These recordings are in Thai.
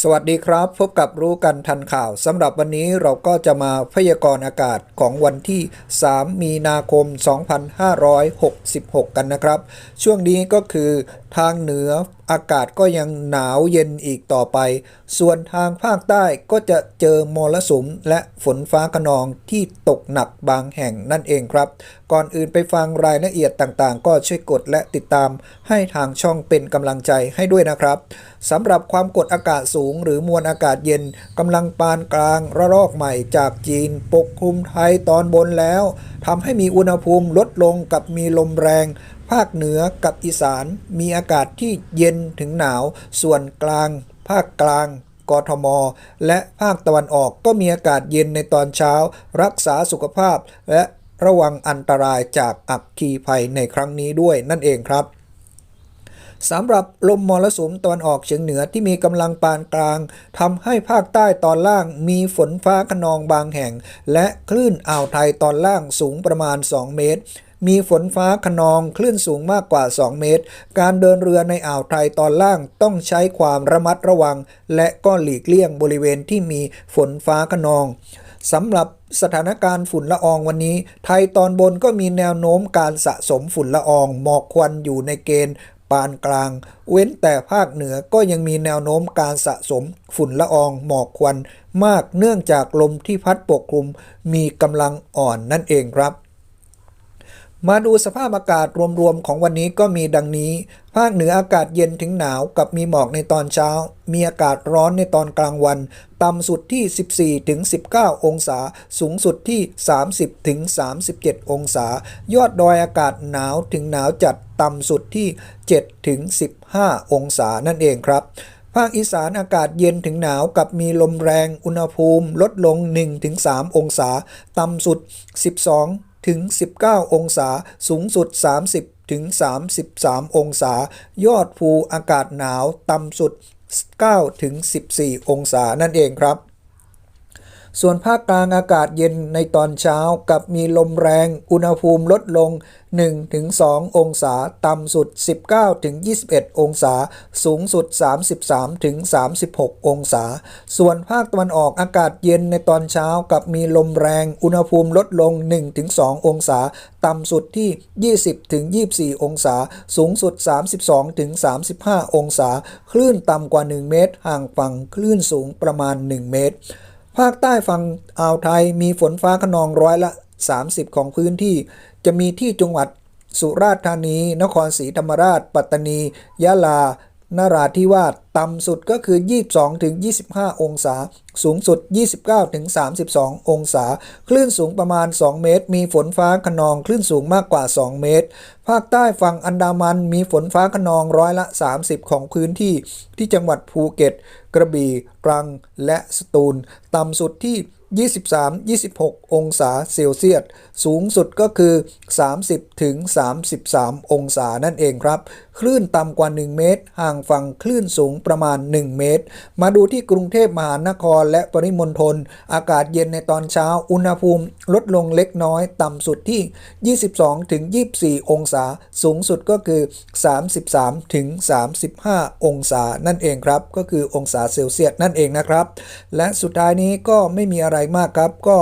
สวัสดีครับ พบกับรู้กันทันข่าวสำหรับวันนี้เราก็จะมาพยากรณ์อากาศของวันที่ 3 มีนาคม 2566 กันนะครับ ช่วงนี้ก็คือทางเหนืออากาศก็ยังหนาวเย็นอีกต่อไป ส่วนทางภาคใต้ก็จะเจอมรสุมและฝนฟ้าขนองที่ตกหนักบางแห่งนั่นเองครับ ก่อนอื่นไปฟังรายละเอียดต่างๆ ก็ช่วยกดและติดตาม ให้ทางช่องเป็นกำลังใจให้ด้วยนะครับสำหรับความกดอากาศสูง หรือมวลอากาศเย็นกำลังปานกลางระลอกใหม่จากจีน ปกคลุมไทยตอนบนแล้วทำให้มีอุณหภูมิลดลงกับมีลมแรง ภาคเหนือกับอีสานมีอากาศที่เย็นถึงหนาว ส่วนกลาง ภาคกลาง กทม และภาคตะวันออกก็มีอากาศเย็นในตอนเช้า รักษาสุขภาพ และระวังอันตรายจากอัคคีภัยในครั้งนี้ด้วยนั่นเองครับสำหรับลมมรสุมตะวันออกเฉียงเหนือที่มีกำลังปานกลางทำให้ภาคใต้ตอนล่างมีฝนฟ้าขนองบางแห่ง และคลื่นอ่าวไทยตอนล่างสูงประมาณ 2 เมตร มีฝนฟ้าขนองคลื่นสูงมากกว่า 2 เมตร การเดินเรือในอ่าวไทยตอนล่างต้องใช้ความระมัดระวัง และก็หลีกเลี่ยงบริเวณที่มีฝนฟ้าขนองสำหรับสถานการณ์ฝุ่นละอองวันนี้ ไทยตอนบนก็มีแนวโน้มการสะสมฝุ่นละอองหมอกควันอยู่ในเกณฑ์ปานกลาง เว้นแต่ภาคเหนือก็ยังมีแนวโน้มการสะสมฝุ่นละอองหมอกควันมากเนื่องจากลมที่พัดปกคลุมมีกำลังอ่อนนั่นเองครับ มาดูสภาพอากาศรวมๆของวันนี้ก็มีดังนี้ ภาคเหนืออากาศเย็นถึงหนาวกับมีหมอกในตอนเช้า มีอากาศร้อนในตอนกลางวัน ต่ำสุดที่ 14ถึง19 องศา สูงสุดที่ 30ถึง37 องศา ยอดดอยอากาศหนาวถึงหนาวจัด ต่ำสุดที่7ถึง15 องศานั่นเองครับภาคอีสานอากาศเย็นถึงหนาวกับมีลมแรงอุณหภูมิลดลง 1-3 องศา ต่ำสุด 12 ถึง 19 องศา สูงสุด 30 ถึง 33 องศา ยอดภูอากาศหนาว ต่ำสุด 9 ถึง 14 องศานั่นเองครับ ส่วนภาคกลางอากาศเย็นในตอนเช้ากับมีลมแรง อุณหภูมิลดลง 1-2 องศา ต่ำสุด 19-21 องศา สูงสุด 33-36 องศา ส่วนภาคตะวันออกอากาศเย็นในตอนเช้ากับมีลมแรง อุณหภูมิลดลง 1-2 องศา ต่ำสุดที่ 20-24 องศา สูงสุด 32-35 องศา คลื่นต่ำกว่า 1 เมตร ห่างฝั่งคลื่นสูงประมาณ 1 เมตร ภาคใต้ฝั่งอ่าวไทยมีฝนฟ้าขนองร้อยละ 30 ของพื้นที่ จะมีที่จังหวัดสุราษฎร์ธานี นครศรีธรรมราช ปัตตานี ยะลา นราธิวาสต่ำสุดก็คือ 22-25 องศา สูงสุด 29-32 องศา คลื่นสูงประมาณ 2 เมตร มีฝนฟ้าขนอง คลื่นสูงมากกว่า 2 เมตร ภาคใต้ฝั่งอันดามันมีฝนฟ้าขนองร้อยละ 30 ของพื้นที่ ที่จังหวัดภูเก็ต กระบี่ ตรัง และสตูล ต่ำสุดที่23-26 องศาเซลเซียส สูงสุดก็คือ 30ถึง33 องศานั่นเองครับ คลื่นต่ำกว่า 1 เมตร ห่างฝั่งคลื่นสูงประมาณ 1 เมตร มาดูที่กรุงเทพมหานครและปริมณฑลอากาศเย็นในตอนเช้าอุณหภูมิลดลงเล็กน้อย ต่ำสุดที่ 22ถึง24 องศา สูงสุดก็คือ 33ถึง35 องศานั่นเองครับ ก็คือองศาเซลเซียสนั่นเองนะครับ และสุดท้ายนี้ก็ไม่มีอะไรมากครับก็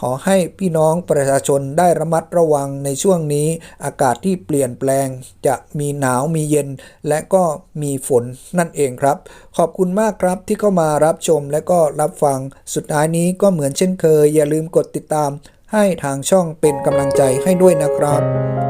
ขอให้พี่น้องประชาชนได้ระมัดระวังในช่วงนี้ อากาศที่เปลี่ยนแปลง จะมีหนาวมีเย็น และก็มีฝนนั่นเองครับ ขอบคุณมากครับที่เข้ามารับชมและก็รับฟัง สุดท้ายนี้ก็เหมือนเช่นเคย อย่าลืมกดติดตาม ให้ทางช่องเป็นกำลังใจให้ด้วยนะครับ